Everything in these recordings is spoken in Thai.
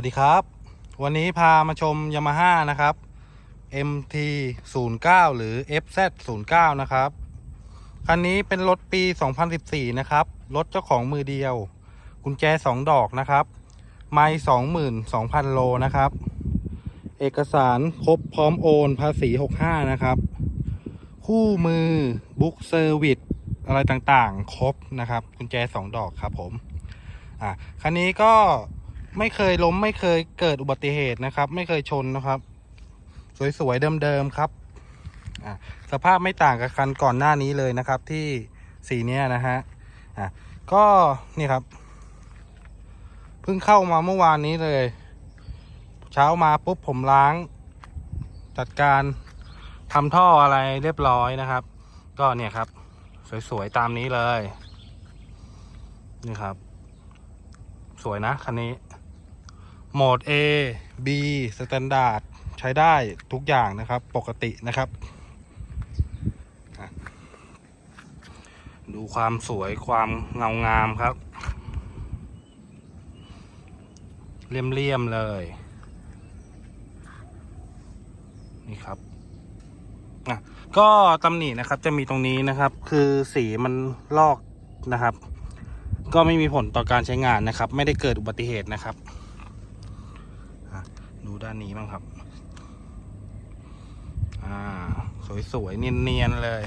วัสดีครับ วันนี้พามาชมยามาฮ่านะครับ MT 0 9หรือ FZ 0 9นะครับ คันนี้เป็นรถปี 2014 นะครับ รถเจ้าของมือเดียว กุญแจ 2 ดอกนะครับ ไม่22,000 โลนะครับ เอกสารครบพร้อมโอนภาษี 65 นะครับ คู่มือบุ๊กเซอร์วิสอะไรต่างๆ ครบนะครับ กุญแจ 2 ดอกครับผม อะ คันนี้ก็ ไม่เคยล้มไม่เคยเกิดอุบัติเหตุนะครับ ไม่เคยชนนะครับ สวยๆเดิมๆครับสภาพไม่ต่างกับคันก่อนหน้านี้เลยนะครับที่สีเนี้ยนะฮะอะก็นี่ครับเพิ่งเข้ามาเมื่อวานนี้เลย เช้ามาปุ๊บผมล้าง จัดการทำท่ออะไรเรียบร้อยนะครับ ก็เนี่ยครับ สวยๆตามนี้เลยนี่ครับ สวยนะคันนี้ โหมด A B Standard ใช้ได้ทุกอย่างนะครับปกตินะครับ ดูความสวยความเงางามครับ เลี่ยมๆเลย นี่ครับอะก็ตำหนินะครับจะมีตรงนี้นะครับ คือสีมันลอกนะครับ ก็ไม่มีผลต่อการใช้งานนะครับ ไม่ได้เกิดอุบัติเหตุนะครับ ด้านนี้บ้างครับ อ่า สวยๆ เนียนๆ เลย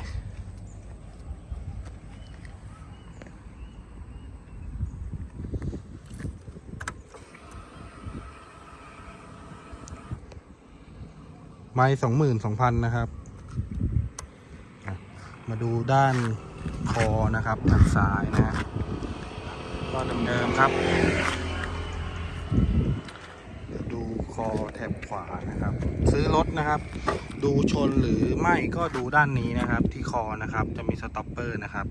ไม้สองหมื่นสองพันนะครับ มาดูด้านคอนะครับด้านซ้ายนะ ก็เดิมๆครับ คอแถบขวานะครับ ซื้อรถนะครับ ดูชนหรือไม่ก็ดูด้านนี้นะครับ ที่คอนะครับจะมีสต็อปเปอร์นะครับ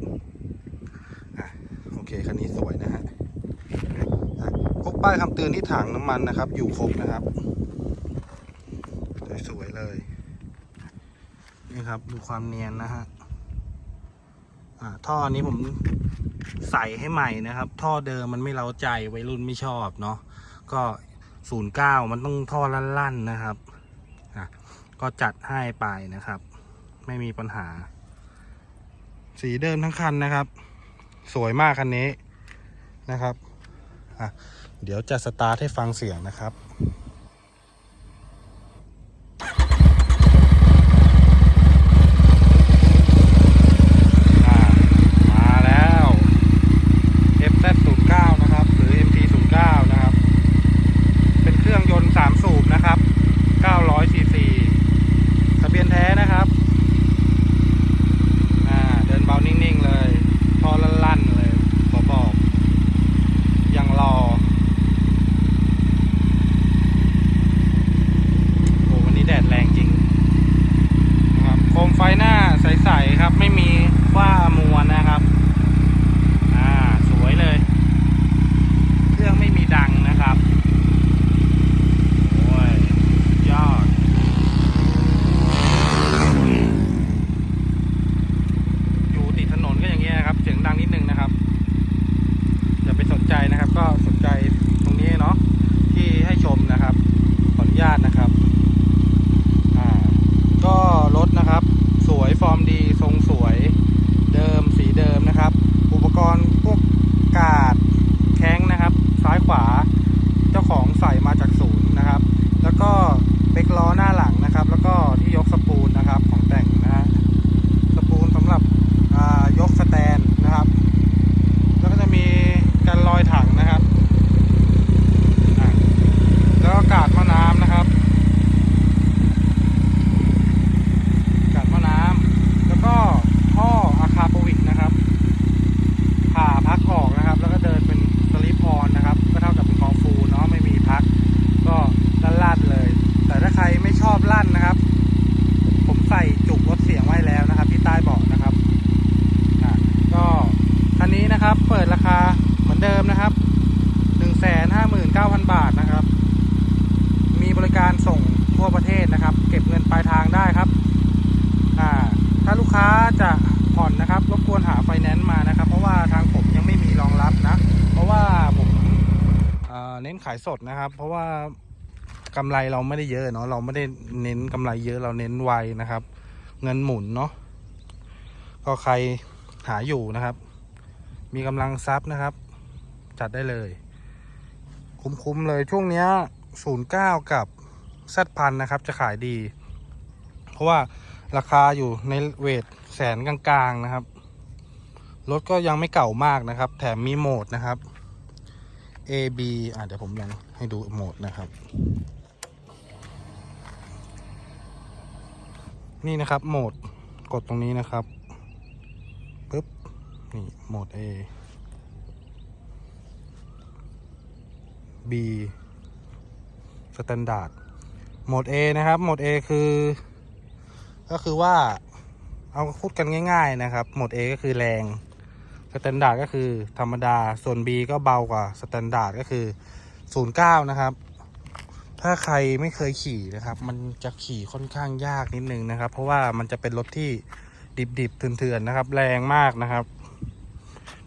อะโอเคคันนี้สวยนะฮะพวกป้ายคำเตือนที่ถังน้ำมันนะครับ อยู่ครบนะครับสวยๆเลย นี่ครับดูความเนียนนะฮะอ่าท่อนี้ผมใส่ให้ใหม่นะครับ ท่อเดิมมันไม่เล้าใจวัยรุ่นไม่ชอบเนาะก็ ศูนย์เก้ามันต้องท่อลั่นๆนะครับอะก็จัดให้ไปนะครับ ไม่มีปัญหา สีเดิมทั้งคันนะครับ สวยมากคันนี้นะครับอะเดี๋ยวจะสตาร์ทให้ฟังเสียงนะครับ การส่งทั่วประเทศนะครับ เก็บเงินปลายทางได้ครับถ้าลูกค้าจะผ่อนนะครับรบกวนหาไฟแนนซ์มานะครับ เพราะว่าทางผมยังไม่มีรองรับนะ เพราะว่าผมเเน้นขายสดนะครับ เพราะว่ากำไรเราไม่ได้เยอะเนาะเราไม่ได้เน้นกำไรเยอะเราเน้นไวนะครับ เงินหมุนเนาะก็ใครหาอยู่นะครับ มีกำลังทรัพย์นะครับ จัดได้เลย คุ้มๆเลยช่วงเนี้ยศูนย์เก้ากับ แซดพันนะครับ จะขายดี เพราะว่าราคาอยู่ในเวทแสนกลางๆนะครับ รถก็ยังไม่เก่ามากนะครับ แถมมีโหมดนะครับ A B อะเดี๋ยวผมลองให้ดูโหมดนะครับ นี่นะครับโหมดกดตรงนี้นะครับปึ๊บนี่โหมด A B สแตนดาร์ด หมด A นะครับโหมด A คือ ก็คือว่า เอาพูดกันง่าย ๆนะครับโหมด A ก็คือแรงสแตนดาร์ดก็คือธรรมดา ส่วน B ก็เบากว่าสแตนดาร์ดก็คือ 09 นะครับ ถ้าใครไม่เคยขี่นะครับ มันจะขี่ค่อนข้างยากนิดนึงนะครับ เพราะว่ามันจะเป็นรถที่ดิบๆเถื่อนๆนะครับ แรงมากนะครับ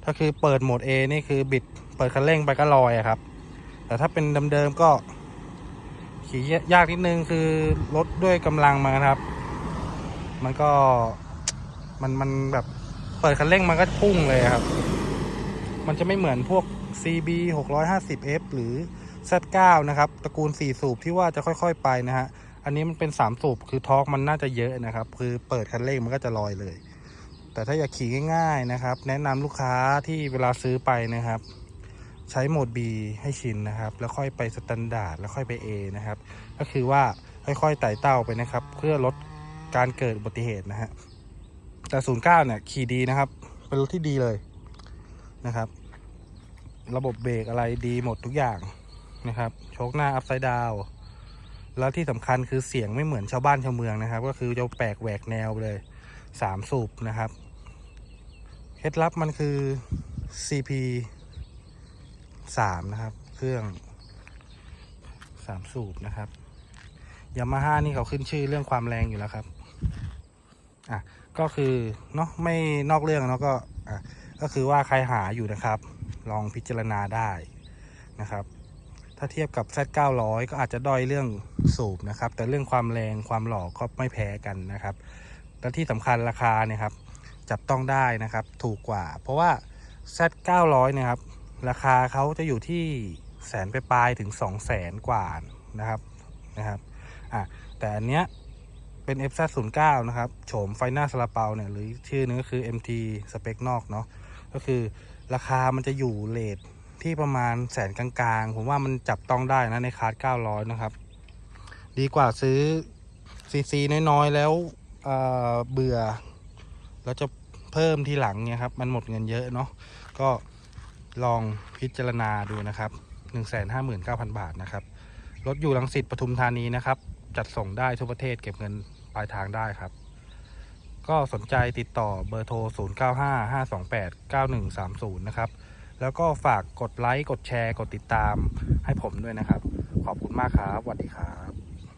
ถ้าคือเปิดโหมด A นี่คือบิด เปิดคันเร่งไปก็ลอยครับ แต่ถ้าเป็นเดิมๆก็ ขี่ยากนิดนึงคือรถด้วยกำลังมาครับ มันก็มันมันแบบเปิดคันเร่งมันก็พุ่งเลยครับ มันจะไม่เหมือนพวก CB 650F หรือ Z9 นะครับ ตระกูล 4 สูบที่ว่าจะค่อยๆไปนะฮะ อันนี้มันเป็น 3 สูบ คือทอร์กมันน่าจะเยอะนะครับ คือเปิดคันเร่งมันก็จะลอยเลย แต่ถ้าอยากขี่ง่าย ๆนะครับ แนะนำลูกค้าที่เวลาซื้อไปนะครับ ใช้โหมด B ให้ชินนะครับ แล้วค่อยไปสแตนดาร์ดแล้วค่อยไป A นะครับ ก็คือว่าค่อยๆไต่เต้าไปนะครับ เพื่อลดการเกิดอุบัติเหตุนะฮะแต่ 09 เนี่ยขี่ดีนะครับ เป็นรถที่ดีเลยนะครับ ระบบเบรกอะไรดีหมดทุกอย่างนะครับโชคหน้าอัพไซด์ดาวแล้วที่สำคัญคือเสียงไม่เหมือนชาวบ้านชาวเมืองนะครับ ก็คือจะแปลกแหวกแนวเลยสามสูบนะครับเคล็ดลับมันคือ CP สามนะครับ เครื่องสามสูบนะครับยามาฮ่านี่เขาขึ้นชื่อเรื่องความแรงอยู่แล้วครับ อะ ก็คือเนาะไม่นอกเรื่องเนาะก็ อะ ก็คือว่าใครหาอยู่นะครับ ลองพิจารณาได้นะครับ ถ้าเทียบกับ Z 900 ก็อาจจะด้อยเรื่องสูบนะครับ แต่เรื่องความแรงความหล่อก็ไม่แพ้กันนะครับ และที่สำคัญราคาเนี่ยครับ จับต้องได้นะครับ ถูกกว่า เพราะว่า Z 900 เนี่ยครับ ราคาเขาจะอยู่ที่แสนไปปลายถึง2 0 0แสนกว่านะครับนะครับอะแต่อันเนี้ยเป็น FZ 0 9นะครับโฉมไฟหน้าซาลาเปาเนี่ยหรือชื่อนึงก็คือ MT สเปคนอกเนาะก็คือราคามันจะอยู่เลทที่ประมาณแสนกลางๆ ผมว่ามันจับต้องได้นะในคาร์ด900 นะครับ ดีกว่าซื้อซีซีน้อยๆ แล้วเเบื่อ แล้วจะเพิ่มทีหลังเนี่ยครับ มันหมดเงินเยอะเนาะก็ ลองพิจารณาดูนะครับ 159,000 บาทนะครับรถอยู่ลังสิตปทุมธานีนะครับ จัดส่งได้ทั่วประเทศเก็บเงินปลายทางได้ครับ ก็สนใจติดต่อเบอร์โทร 0955289130 นะครับ แล้วก็ฝากกดไลค์ กดแชร์ กดติดตามให้ผมด้วยนะครับ ขอบคุณมากครับสวัสดีครับ